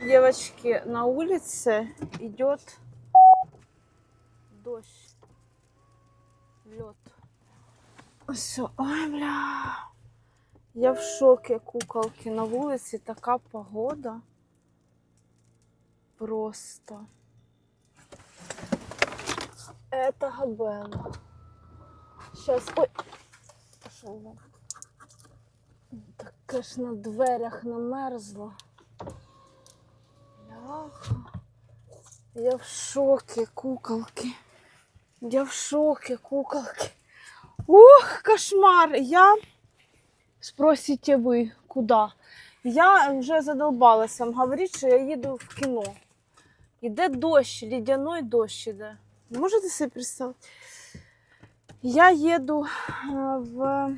Девочки, на улице идет дождь, лед. Все, ой, бля. Я в шоке, куколки. На вулиці така погода. Просто. Это габела. Сейчас, ой. Пошел. Таке ж на дверях намерзло. Бляха. Я в шоке, куколки. Я в шоке, куколки. Ух, кошмар. Я... Спросите вы, куда? Я вже задолбалась вам говорити, що я їду в кіно. Іде дощ, лідяной дощ іде. Можете собі представити? Я їду в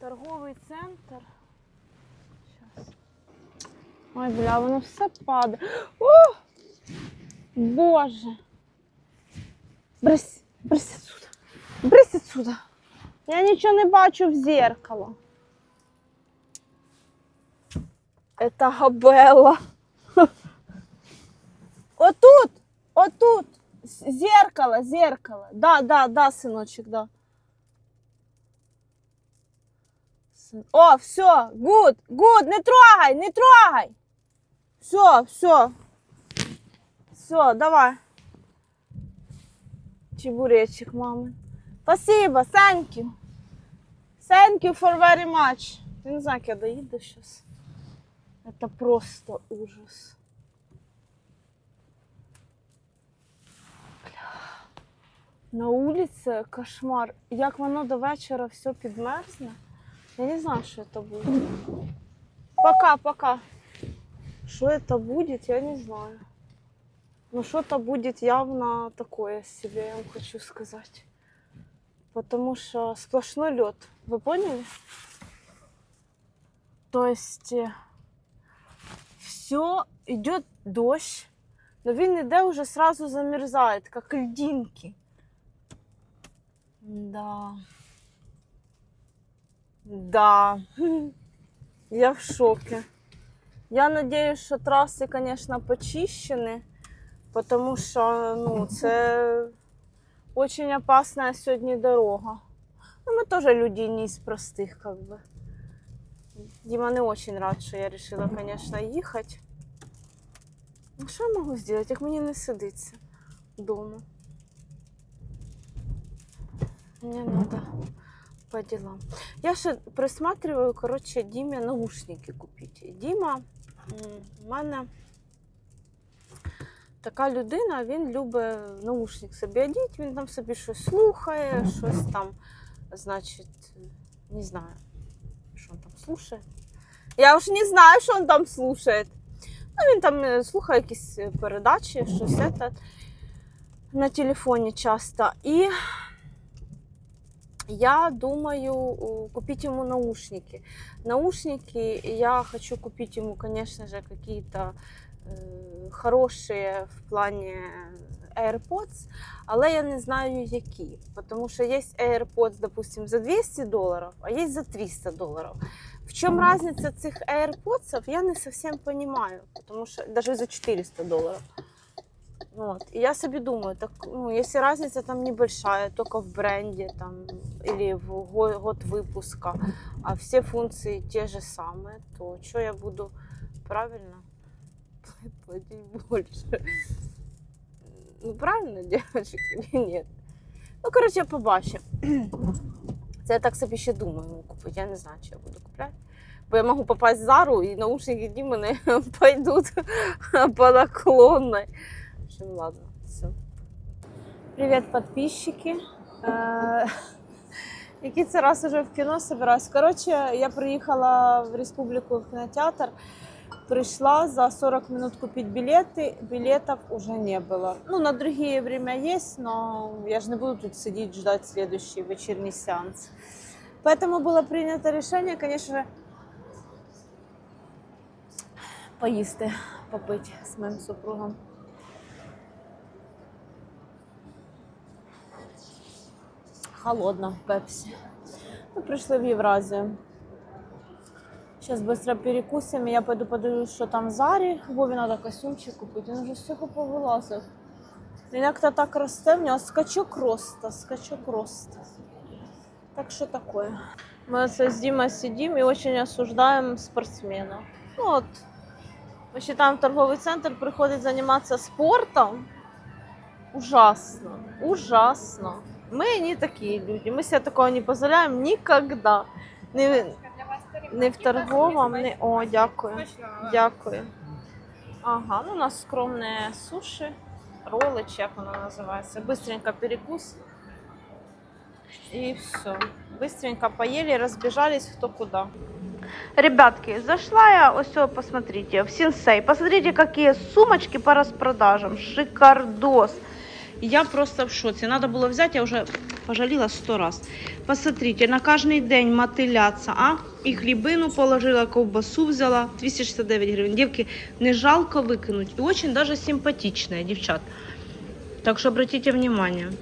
торговий центр. Ой, бля, воно все падає. О! Боже. Брись, брись отсюда. Брись отсюда. Я нічого не бачу в зеркало. Это габела. Отут, отут. Зеркало, зеркало. Да, да, да, синочек, да. О, все, гуд, гуд, не трогай, не трогай. Все, все. Все, давай. Чебуречек, мамы. Спасибо, thank you. Thank you for very much. Я не знаю, як я доїду сейчас. Это просто ужас. На вулиці кошмар. Як воно до вечора все підмерзне. Я не знаю, що це буде. Пока, пока. Що це буде, я не знаю. Ну, что-то будет явно такое себе, я вам хочу сказать. Потому что сплошной лед. Вы поняли? То есть все идет дождь, но він іде уже сразу замерзает, как льдинки. Да. Да. Я в шоке. Я надеюсь, що траси, конечно, почищені, потому що ну, це очень опасная сьогодні дорога. Ну, ми теж люди не из простых, как бы. Дима не очень рад, що я решила, конечно, їхати. Ну, що я можу зробити, як мені не сидиться вдома? Мені надо по делам. Я ще присматриваю, коротше, Дімі наушники купити. Діма в мене така людина, він любить наушник собі одіть, він там собі щось слухає, щось там, значить, не знаю, що він там слухає. Я вже не знаю, що він там слухає. Ну, він там е, слухає якісь е, передачі, щось це, на телефоні часто. І я думаю купить ему наушники. Наушники я хочу купить ему, конечно же, какие-то э, хорошие в плане AirPods, але я не знаю які. Тому що є AirPods, допустим, за 200 доларів, а є за 300 доларів. В чому різниця цих AirPods, я не совсем понимаю, тому що навіть за 400 доларів. Вот. И я себе думаю, так, ну, если разница там небольшая, только в бренде там, или в го- год выпуска, а все функции те же самые, то что я буду правильно платить больше? Ну, правильно, девочек, или нет? Ну, короче, побачимо. Це я так собі ще думаю ну, купити. Я не знаю, чи я буду купляти. Бо я можу попасть в Зару, і наушники Діми не пойдуть по наклонной В общем, ладно, все. Привет, подписчики. Е, Який це раз уже в кіно собираюсь. Коротше, я приїхала в республіку в кинотеатр. Пришла за 40 минут купить билеты, билетов уже не было. Ну, на другие время есть, но я же не буду тут сидеть, ждать следующий вечерний сеанс. Поэтому было принято решение, конечно же, поїсти, попити з моїм супругом. Холодно в пепсі. Ми прийшли в Євразію. Сейчас быстро перекусим, и я пойду подивлюсь, що там в Зарі. Вові треба костюмчик купити. Він вже з цього повилазив. Він як-то так росте, в нього скачок роста, скачок роста. Так що таке? Ми оце з Дімою сидимо і дуже осуждаємо спортсмена. Ну от, ми считаем, в торговий центр приходить займатися спортом. Ужасно, ужасно. Мы не такие люди, мы себе такого не позволяем никогда. Не, не в торговому, не... О, дякую. Дякую. Ага, ну у нас скромные суши, роллы, чи як воно називається. Быстренько перекус. И все. Быстренько поели, разбежались кто куда. Ребятки, зашла я, ось, посмотрите, в Синсей. Посмотрите, какие сумочки по распродажам. Шикардос. Я просто в шоці. Надо було взяти, я вже пожаліла сто раз. Посмотрите, на кожний день мотиляться, а? І хлібину положила, ковбасу взяла, 269 гривень. Дівки, не жалко викинуть. І очень даже симпатичная, дівчат. Так що обратите внимание.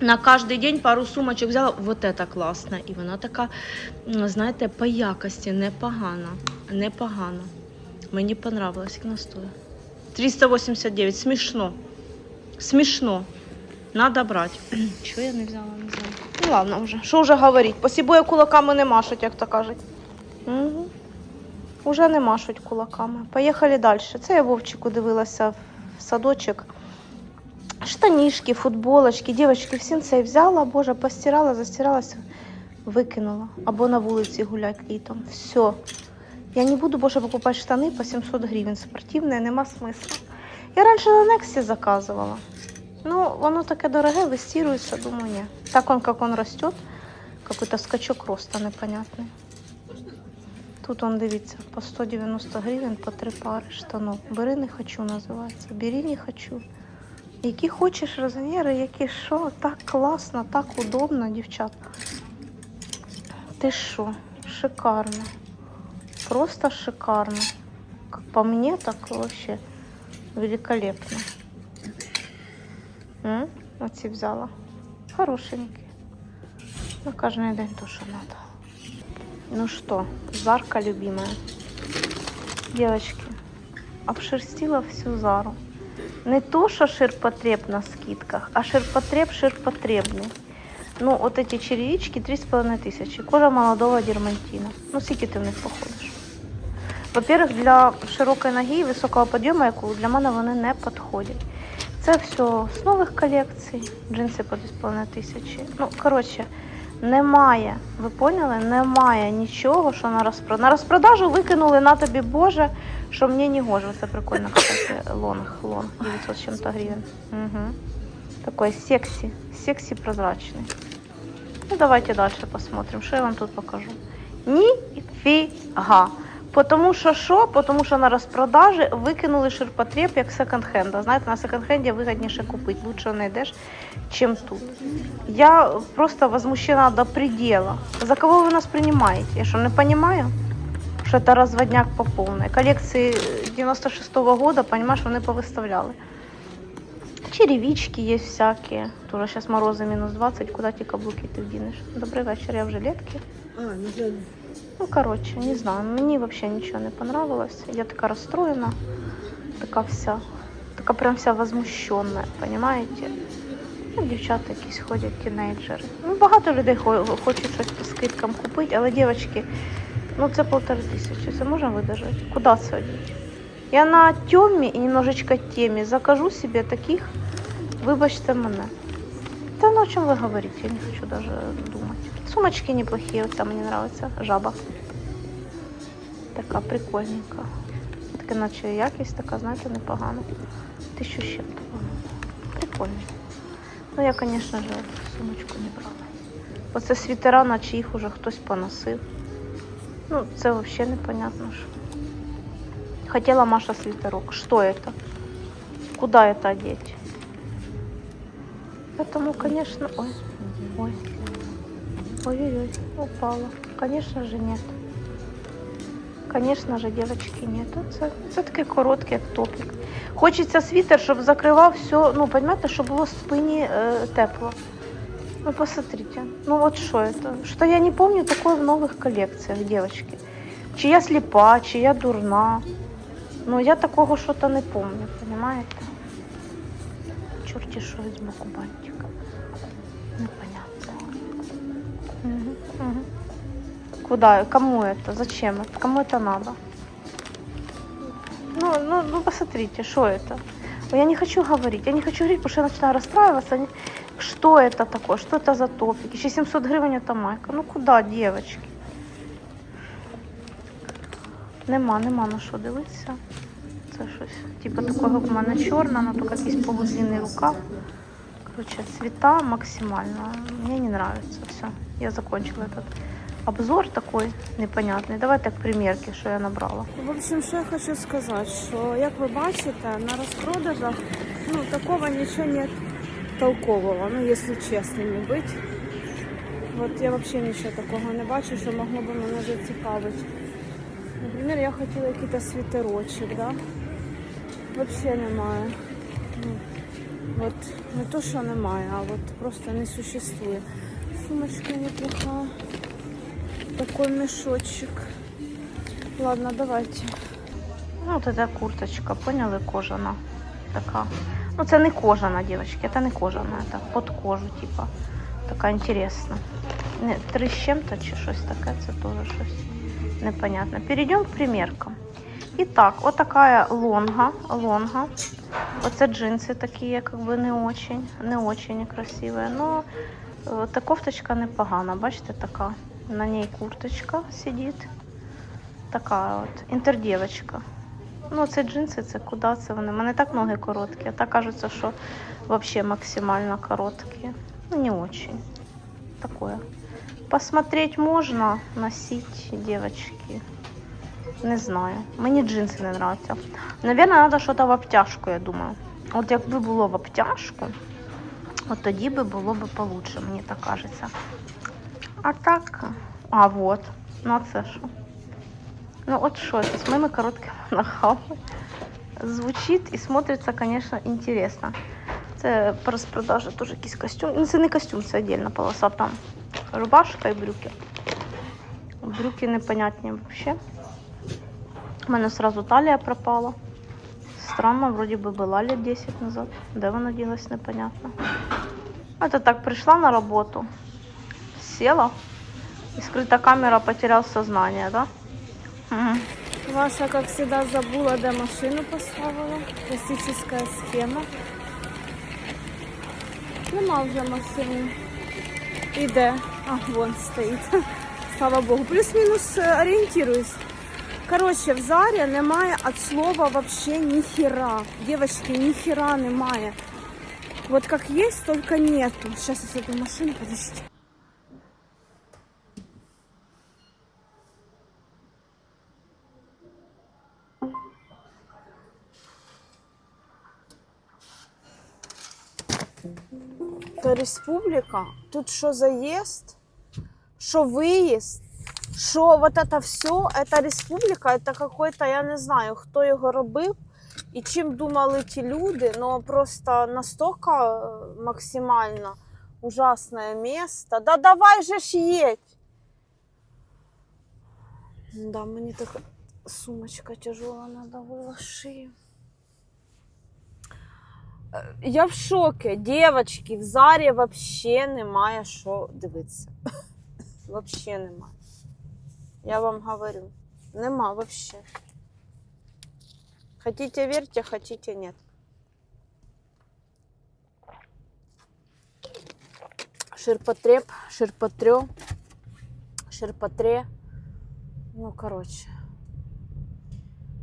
На кожний день пару сумочок взяла. Вот это класно. І вона така, знаєте, по якості непогана. Непогана. Мені понравилось, як вона стоїть. 389, смішно. Смішно. Надо брати. Чого я не взяла, не знаю. Ну ладно вже. Що вже говорити? Посібоє кулаками не машуть, як то кажуть. Угу. Уже не машуть кулаками. Поїхали далі. Це я Вовчику дивилася в садочок. Штанишки, футболочки, девочки, в сінцей взяла, боже, постирала, застиралася, викинула. Або на вулиці гулять літом. Все. Я не буду більше покупати штани по 700 гривень. Спортивні, нема смисла. Я раніше на Нексі заказувала. Ну, воно таке дороге, вистирується, думаю, ні. Так он, как он растет, какой-то скачок роста непонятний. Тут он, дивіться, по 190 гривень по три пари штанов. Бери не хочу, називається. Бери не хочу. Які хочеш розміри, які що, так класно, так удобно, дівчат. Ти що, шикарно. Просто шикарно. По мне, так вообще великолепно. М? Оці взяла. Хорошенькі. На кожен день то, що надо. Ну что, Зарка любимая. Девочки, обшерстила всю Зару. Не то, що ширпотреб на скидках, а ширпотреб ширпотребний. Ну, от эти черевички 3,5 тисячі. Кожа молодого дермантина. Ну, скільки ти в них походиш? Во-первых, для широкої ноги і високого підйому, яку для мене вони не підходять. Це все з нових колекцій, джинси по 2,5 тисячі. Ну, коротше, немає, ви поняли? Немає нічого, що на розпродажу. На розпродажу викинули на тобі, Боже, що мені не гоже. Це прикольно, кстати, лонг, лонг, 900 чим-то гривень. Угу. Такой секси, секси прозрачный. Ну, давайте дальше посмотрим, что я вам тут покажу. Нифига. Потому що що? Потому що на розпродажі викинули ширпотреб як секонд-хенда. Знаєте, на секонд-хенді вигідніше купити, лучше знайдеш, чим тут. Я просто возмущена до предела. За кого ви нас приймаєте? Я що, не розумію? Що це розводняк по повній. Колекції 96-го года, понимаешь, вони повиставляли. Черевички есть всякие. Тоже сейчас морозы минус 20, куда эти каблуки ты вдінеш? Добрий вечір, я в жилетке. А, ну да. Ну, короче, не знаю, мені вообще ничего не понравилось. Я така расстроена, така вся, така прям вся возмущенная, понимаете? Ну, дівчата якісь ходять, тінейджери. Ну, багато людей хочуть щось по скидкам купити, але дівчатки, ну це полтори тисячі, це можна видержати? Куди це? Я на тьомі і немножечко темі закажу себе таких, вибачте мене. Та ну о чем вы говорите, я не хочу даже думать. Сумочки неплохие, вот мне нравится, жаба. Така прикольненька. Така наче якість така, знаєте, непогана. Тисячу з чим-то, по-моєму. Прикольно. Ну я, звісно ж, сумочку не брала. Оце світера, наче їх уже хтось поносив. Ну, це взагалі непонятно що. Хотела Маша свитерок. Что это? Куда это одеть? Поэтому, конечно, ой, ой, ой-ой-ой, упала. Конечно же нет. Конечно же, девочки, нет. Це, це такий короткий як топік. Хочеться світер, щоб закривав все, ну, понимаете, щоб було спині е, тепло. Ну, посмотрите. Ну, вот что это? Что я не помню такое в новых коллекциях, девочки. Чи я сліпа, чи я дурна. Ну, я такого що-то не помню, понимаете? Чорті що з боку бантика. Непонятно. Угу, угу. Куда? Кому это? Зачем это? Кому это надо? Ну, ну, ну посмотрите, что это? Ой, Я не хочу говорить, я не хочу говорить, потому что я начинаю расстраиваться. Не- Что это такое? Что это за топик? Еще 700 гривен это майка. Ну куда, девочки? Нема, нема на що дивитися. Типу такого в мене чорна, але тільки якийсь полудлінний рукав. Короче, цвета максимально. Мне не нравится все. Я закончила этот обзор такой непонятный. Давайте к примерке, що я набрала. В общем, що я хочу сказати, що як ви бачите, на розпродажах ну, такого нічого нет толкового, ну, якщо чесними бути. От я взагалі нічого такого не бачу, що могло б мене зацікавити. Наприклад, я хотіла якийсь світерочок, да? Взагалі немає. Ну, от не то, що немає, а от просто не существує. Сумочка неплоха. Такой мешочек. Ладно, давайте. Ну, от эта курточка, поняли, кожана. Така. Ну, це не кожана, девочки, це не кожана, це под кожу, типа. Така інтересна. Не, три з чим-то чи щось таке, це теж щось непонятно. Перейдемо к приміркам. І так, от така лонга, лонга. Оце джинси такі, бы не очень, не очень красиві. Но е, та кофточка непогана, бачите, така. На ній курточка сидить. Така от інтердівочка. Ну, це джинси, це куди це вони? У мене так ноги короткі, а так кажеться, що взагалі максимально короткі. Ну, не очень. Такое. Посмотреть можно, носить, девочки. Не знаю. Мені джинси не нравятся. Наверное, надо что-то в обтяжку, я думаю. От якби було в обтяжку, от тоді би було б получше, мені так кажеться. А так. А, вот. Ну, а це що? Ну, от що з моїми короткими ногами. Звучить і смотриться, конечно, интересно. Це по розпродажі теж якийсь костюм. Ну, це не костюм, це віддільна полоса. Там рубашка і брюки. Брюки непонятні взагалі. У мене сразу талія пропала. Странно, вроді би була лет 10 назад. Де вона ділась, непонятно. Это так пришла на работу, села, и скрытая камера потерял сознание, да? Мгм. Ваша, как всегда, забула, де машину поставила. Классическая схема. Нема вже машини. І де? А, вон стоїть. Слава Богу. Плюс-мінус е, орієнтируюсь. Коротше, в Зарі немає від слова вообще ніхера. Девочки, ніхера немає. Вот как есть, только нету. Сейчас я эту машину, подождите. Это республика. Тут что заезд, что выезд, що вот это все, это республіка, это какой-то, я не знаю, хто його робив і чим думали ті люди, но просто настолько е, максимально ужасне місто. Да давай же ж їдь! Да, мені така сумочка тяжела надавила шию. Е, Я в шокі. Дівчатки, в Зарі вообще немає що дивитися. Вообще немає. Я вам говорю. Нема вообще. Хотите верьте, хотите нет. Ширпотреб, ширпотрё, ширпотре. Ну, короче.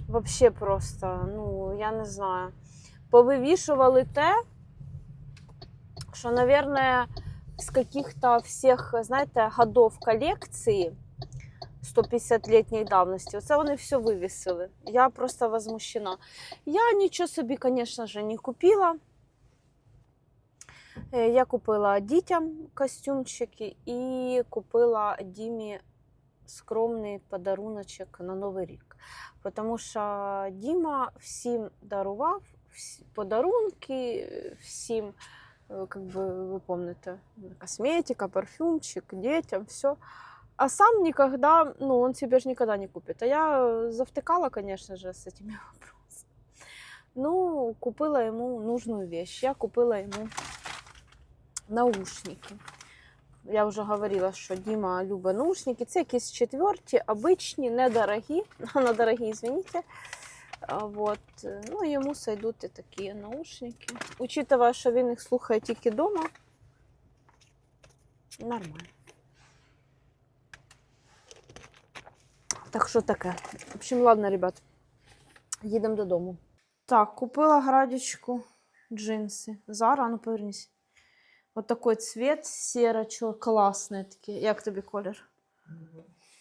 Вообще просто, ну, я не знаю. Повивішували те, що, наверное, з каких-то всіх, знаєте, годов колекції 150-літньої давності. Оце вони все вивісили. Я просто возмущена. Я нічого собі, звісно ж, не купила. Е, Я купила дітям костюмчики і купила Дімі скромний подаруночок на Новий рік. Тому що Діма всім дарував подарунки, всім, е, как бы, ви пам'ятаєте, косметика, парфюмчик, дітям, все А сам никогда, ну, он себе же никогда не купит. А я э, завтыкала, конечно же, с этими вопросами. Ну, купила ему нужную вещь. Я купила ему наушники. Я вже говорила, що Діма любить наушники. Це якісь четверті, обичні, недорогі. На дорогі, извините. А, Вот. Ну, йому сойдуть і такі наушники. Учитывая, що він їх слухає тільки вдома. Нормально. Так що таке. В общем, ладно, ребят. Їдемо додому. Так, купила градічку джинси. Зара, ну повернись. От такий цвет сіро класний такий. Як тобі колір?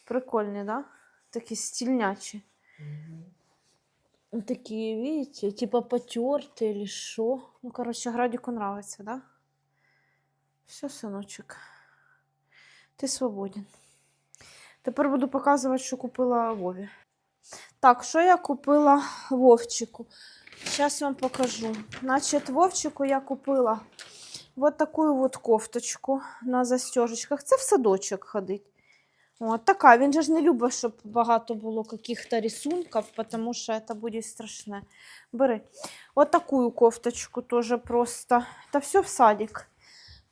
Прикольний, да? Такі стільнячі. Такие, видите, типа потертые или что. Ну, короче, Градику нравится, да? Все, синочок. Ти свободен. Тепер буду показувати, що купила Вові. Так, що я купила Вовчику? Зараз вам покажу. Значить, Вовчику я купила вот таку вот кофточку на застежечках. Це в садочок ходить. От така. Він же ж не любить, щоб багато було каких-то рисунків, тому що це буде страшне. Бери. От таку кофточку теж просто. Та все в садик.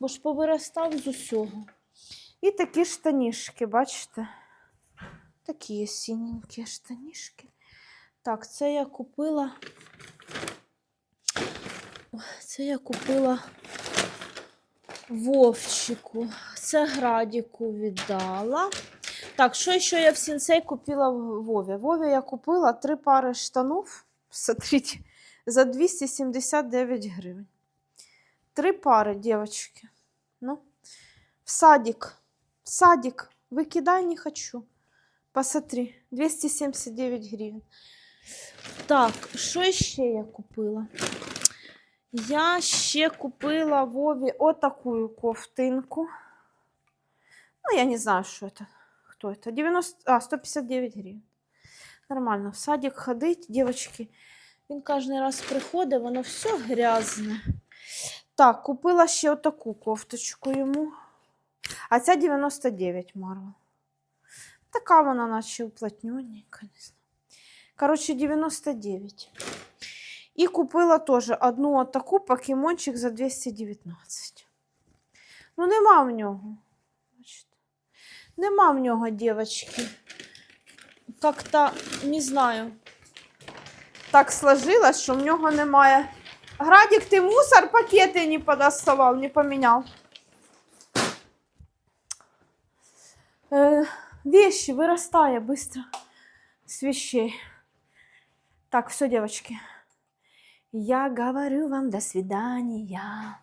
Бо ж повиростав з усього. І такі штанішки, бачите? Такі синенькі штанішки. Так, це я купила. Це я купила Вовчику. Це Градіку віддала. Так, що ще я в сінсей купила в Вові? Вові я купила три пари штанів. Смотрите, за 279 гривень. Три пари, девочки. Ну, в садик. В садик. Выкидай не хочу. Посмотри, 279 гривень. Так, що ще я купила? Я ще купила Вові отаку кофтинку. Ну, я не знаю, що это. Кто это? 90... А, 159 гривень. Нормально. В садик ходить, девочки. Він кожен раз приходить, воно все грязне. Так, купила ще отаку кофточку йому. А ця 99 Марвел. Така вона, наче уплотненненька, не знаю. Коротше, 99. І купила теж одну отаку покемончик за 219. Ну, нема в нього. Нема в нього, дівчатки. Как-то, не знаю. Так сложилось, що в нього немає. Градик, ти мусор пакети не подоставав, не поміняв. Вещи вырастая быстро с вещей. Так, все, девочки. Я говорю вам до свидания.